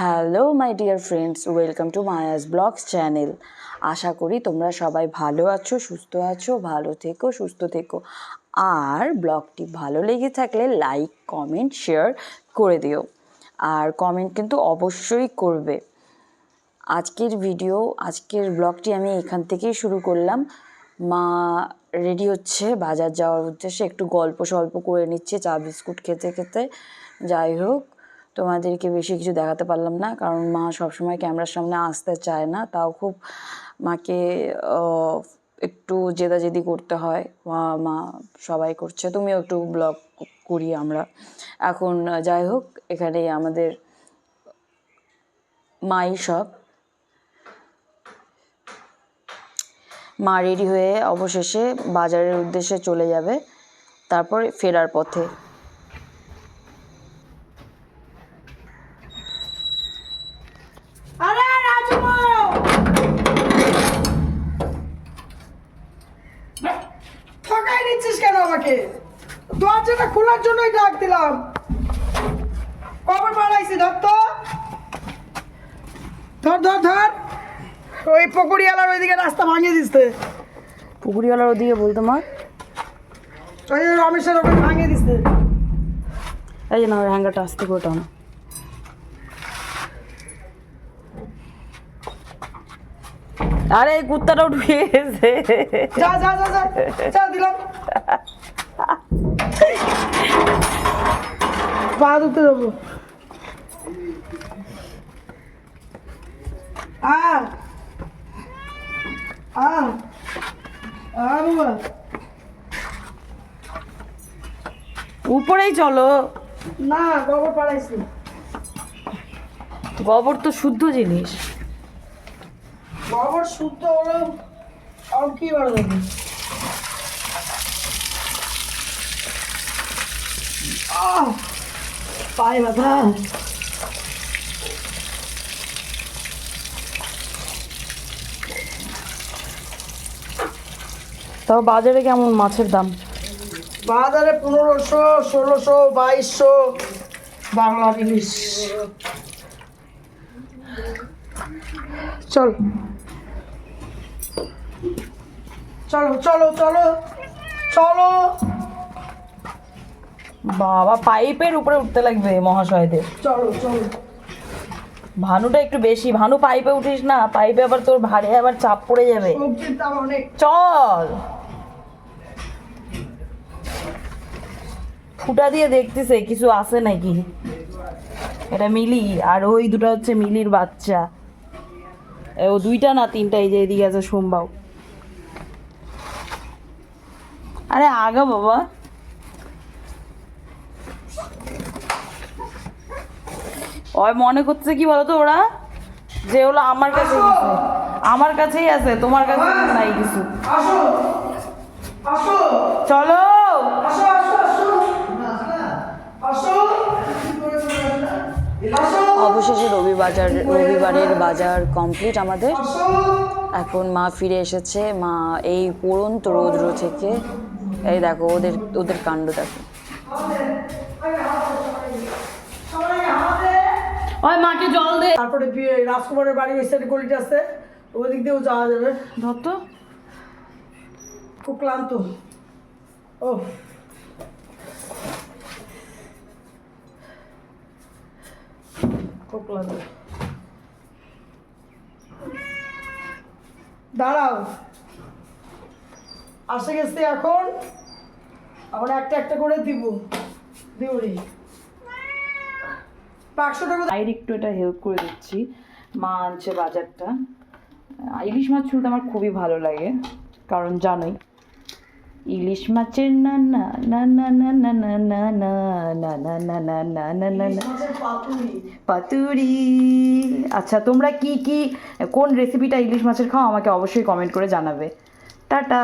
Hello my dear friends welcome to Maya's blogs channel আশা করি তোমরা সবাই ভালো আছো, সুস্থ আছো, ভালো থেকো, সুস্থ থেকো। আর ব্লগটি ভালো লেগে থাকলে লাইক কমেন্ট শেয়ার করে দিও। আর কমেন্ট কিন্তু অবশ্যই করবে। আজকের ভিডিও আজকের ব্লগটি আমি এখান থেকেই শুরু করলাম। মা রেডি হচ্ছে, বাজার যাওয়ার উদ্দেশ্যে একটু গল্প সল্প করে নিচ্ছে, চা, বিস্কুট খেতে খেতে যাই হোক তোমাদেরকে বেশি কিছু দেখাতে পারলাম না, কারণ মা সবসময় ক্যামেরার সামনে আসতে চায় না। তাও খুব মাকে একটু জেদাজেদি করতে হয়। মা মা সবাই করছে, তুমিও একটু ব্লগ করি আমরা। এখন যাই হোক, এখানে আমাদের মাই সব। মা রেডি হয়ে অবশেষে বাজারের উদ্দেশ্যে চলে যাবে, তারপর ফেরার পথে আরে রাজু ঠকাই নিচ্ছিস কেন আমাকে দরজাটা খোলার জন্যই ডাক দিলাম। কখন বাড়াইছি ধর তো। ধর ধর ধর। ওই পকুড়িয়ালার ওইদিকে রাস্তা ভাঙিয়ে দিচ্ছে পুকুরিওয়ালার ওদিকে বলতো মা ওই রমেশের ওখানে ভাঙিয়ে দিচ্ছে এই যে না হ্যাঙ্গারটা আসতে করে টানো। আরে এই গেছে। যা যা যা যা। যা দিলাম। পা ধুতে যাব। আ আ আ বাবা। উপরেই চলো। না গোবর পাড়াইছি। গোবর তো শুদ্ধ জিনিস। গোবর শুদ্ধ হলো আর কি বার আহ। পায়ে ব্যথা তাও বাজারে কেমন মাছের দাম? বাজারে পনেরোশো ষোলোশো বাইশশো বাংলা ইলিশ। চল। চলো চলো চলো। চলো। বাবা পাইপের উপরে উঠতে লাগবে মহাশয়দের। চলো চলো। ভানুটা একটু বেশি। ভানু পাইপে উঠিস না। পাইপে আবার তোর ভারে আবার চাপ পড়ে যাবে। চল। ফুটা দিয়ে দেখতেছে কিছু আছে নাকি? এটা মিলি আর ওই দুটো হচ্ছে মিলির বাচ্চা। ও দুইটা না তিনটা? এই যে এদিকে আছে সোমবাও আরে আগা বাবা। ওই মনে করছে কি বলতো ওরা? যে হলো আমার কাছে আমার কাছেই আছে তোমার কাছে নাই কিছু। আসো! আসো! চলো! আসো আসো আসো! আসো! আসো! অবশেষে রবিবাজার রবিবারের বাজার কমপ্লিট আমাদের। এখন মা ফিরে এসেছে মা এই পড়ন্ত রৌদ্র থেকে। এই দেখো ওদের ওদের কাণ্ড দেখো। ওই মাকে জল দে। তারপরে রাজকুমারের বাড়ি ওই সাইডে গলিটা আছে ওই দিক দিয়েও যাওয়া যাবে। ধর তো খুব ক্লান্ত। ও। খুব ক্লান্ত। দাঁড়াও। আসে গেছে এখন। এখন একটা একটা করে দিব। দিউরি বাক্সটা কোথায়? মায়ের একটু এটা হেল্প করে দিচ্ছি মা আনছে বাজারটা ইলিশ মাছ ছুলতে আমার খুবই ভালো লাগে কারণ জানোই ইলিশ মাছের না না না না না না না না না না না না না না না না না পাতুরি পাতুরি আচ্ছা তোমরা কি কি কোন রেসিপিটা ইলিশ মাছের খাও আমাকে অবশ্যই কমেন্ট করে জানাবে টাটা